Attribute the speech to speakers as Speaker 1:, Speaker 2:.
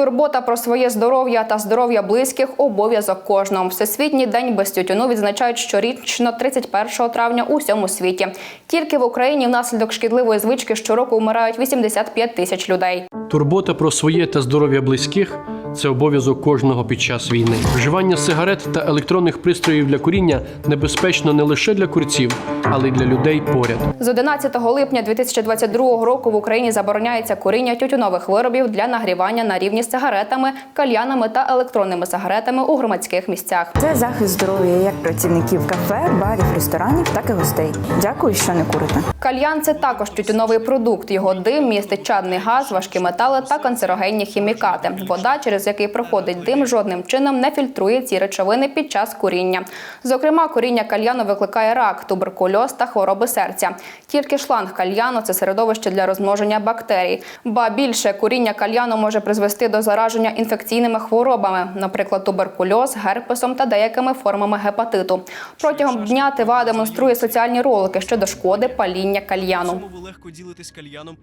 Speaker 1: Турбота про своє здоров'я та здоров'я близьких обов'язок кожного. Всесвітній день без тютюну відзначають щорічно 31 травня у всьому світі. Тільки в Україні внаслідок шкідливої звички щороку вмирають 85 тисяч людей.
Speaker 2: Турбота про своє та здоров'я близьких це обов'язок кожного під час війни. Вживання сигарет та електронних пристроїв для куріння небезпечно не лише для курців, але й для людей поряд.
Speaker 1: З 11 липня 2022 року в Україні забороняється куріння тютюнових виробів для нагрівання на рівні з сигаретами, кальянами та електронними сигаретами у громадських місцях.
Speaker 3: Це захист здоров'я як працівників кафе, барів, ресторанів, так і гостей. Дякую, що не курите.
Speaker 1: Кальян це також тютюновий продукт. Його дим містить чадний газ, важкі метали та канцерогенні хімікати. Вода, через який проходить дим, жодним чином не фільтрує ці речовини під час куріння. Зокрема, куріння кальяну викликає рак, туберкульоз та хвороби серця. Тільки шланг кальяну це середовище для розмноження бактерій. Ба більше куріння кальяну може призвести до зараження інфекційними хворобами, наприклад, туберкульоз, герпесом та деякими формами гепатиту. Протягом дня тива демонструє соціальні ролики щодо шкоди паління кальяну.